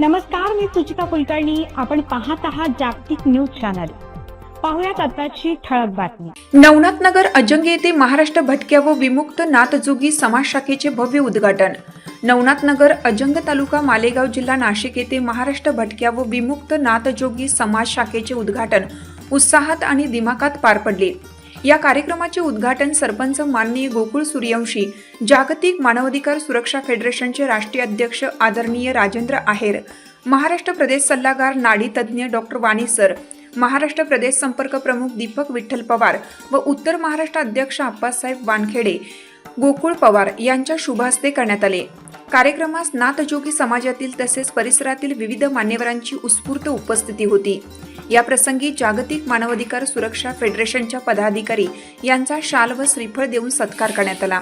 नमस्कार मी सुचिता कुलकर्णी. आपण पाहत आहात जागतिक न्यूज चॅनल. पाहुयात आताची ठळक बातमी. नवनाथ नगर अजंगे येथे महाराष्ट्र भटक्या व विमुक्त नाथजोगी समाज शाखेचे भव्य उद्घाटन. नवनाथ नगर अजंग तालुका मालेगाव जिल्हा नाशिक येथे महाराष्ट्र भटक्या व विमुक्त नाथजोगी समाज शाखेचे उद्घाटन. उत्साहात आणि दिमाकात पार पडले. या कार्यक्रमाचे उद्घाटन सरपंच माननीय गोकुळ सूर्यवंशी जागतिक मानवाधिकार सुरक्षा फेडरेशनचे राष्ट्रीय अध्यक्ष आदरणीय राजेंद्र आहेर महाराष्ट्र प्रदेश सल्लागार नाडी तज्ज्ञ डॉक्टर वाणी सर महाराष्ट्र प्रदेश संपर्क प्रमुख दीपक विठ्ठल पवार व उत्तर महाराष्ट्र अध्यक्ष आप्पासाहेब वानखेडे गोकुळ पवार यांच्या शुभहस्ते करण्यात आले. कार्यक्रमास नाथजोगी समाजातील तसेच परिसरातील विविध मान्यवरांची उत्स्फूर्त उपस्थिती होती. या प्रसंगी जागतिक मानवाधिकार सुरक्षा फेडरेशनच्या पदाधिकारी यांचा शाल व श्रीफळ देऊन सत्कार करण्यात आला.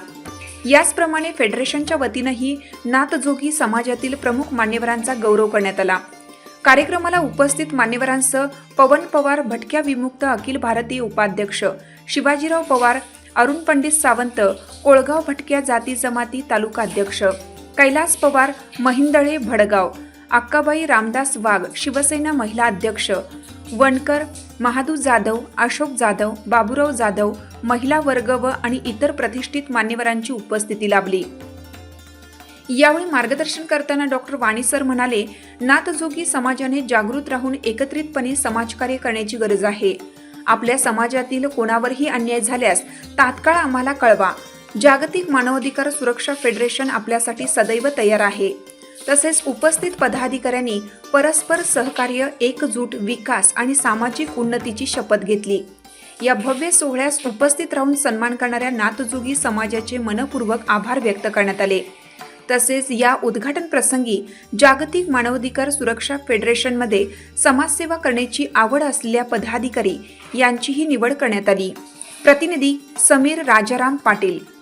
याचप्रमाणे फेडरेशनच्या वतीनंही नाथजोगी समाजातील प्रमुख मान्यवरांचा गौरव करण्यात आला. कार्यक्रमाला उपस्थित मान्यवरांसह पवन पवार भटक्या विमुक्त अखिल भारतीय उपाध्यक्ष शिवाजीराव पवार अरुण पंडित सावंत कोळगाव भटक्या जाती जमाती तालुका अध्यक्ष कैलास पवार महिंदळे भडगाव अक्काबाई रामदास वाघ शिवसेना महिला अध्यक्ष वणकर महादू जाधव अशोक जाधव बाबूराव जाधव महिला वर्ग व आणि इतर प्रतिष्ठित मान्यवरांची उपस्थिती लाभली. यावेळी मार्गदर्शन करताना डॉक्टर वाणी सर म्हणाले नाथजोगी समाजाने जागृत राहून एकत्रितपणे समाजकार्य करण्याची गरज आहे. आपल्या समाजातील कोणावरही अन्याय झाल्यास तात्काळ आम्हाला कळवा. जागतिक मानवाधिकार सुरक्षा फेडरेशन आपल्यासाठी सदैव तयार आहे. तसेच उपस्थित पदाधिकाऱ्यांनी परस्पर सहकार्य एकजूट विकास आणि सामाजिक उन्नतीची शपथ घेतली. या भव्य सोहळ्यास उपस्थित राहून सन्मान करणाऱ्या नातजुगी समाजाचे मनपूर्वक आभार व्यक्त करण्यात आले. तसेच या उद्घाटन प्रसंगी जागतिक मानवाधिकार सुरक्षा फेडरेशनमध्ये समाजसेवा करण्याची आवड असलेल्या पदाधिकारी यांचीही निवड करण्यात आली. प्रतिनिधी समीर राजाराम पाटील.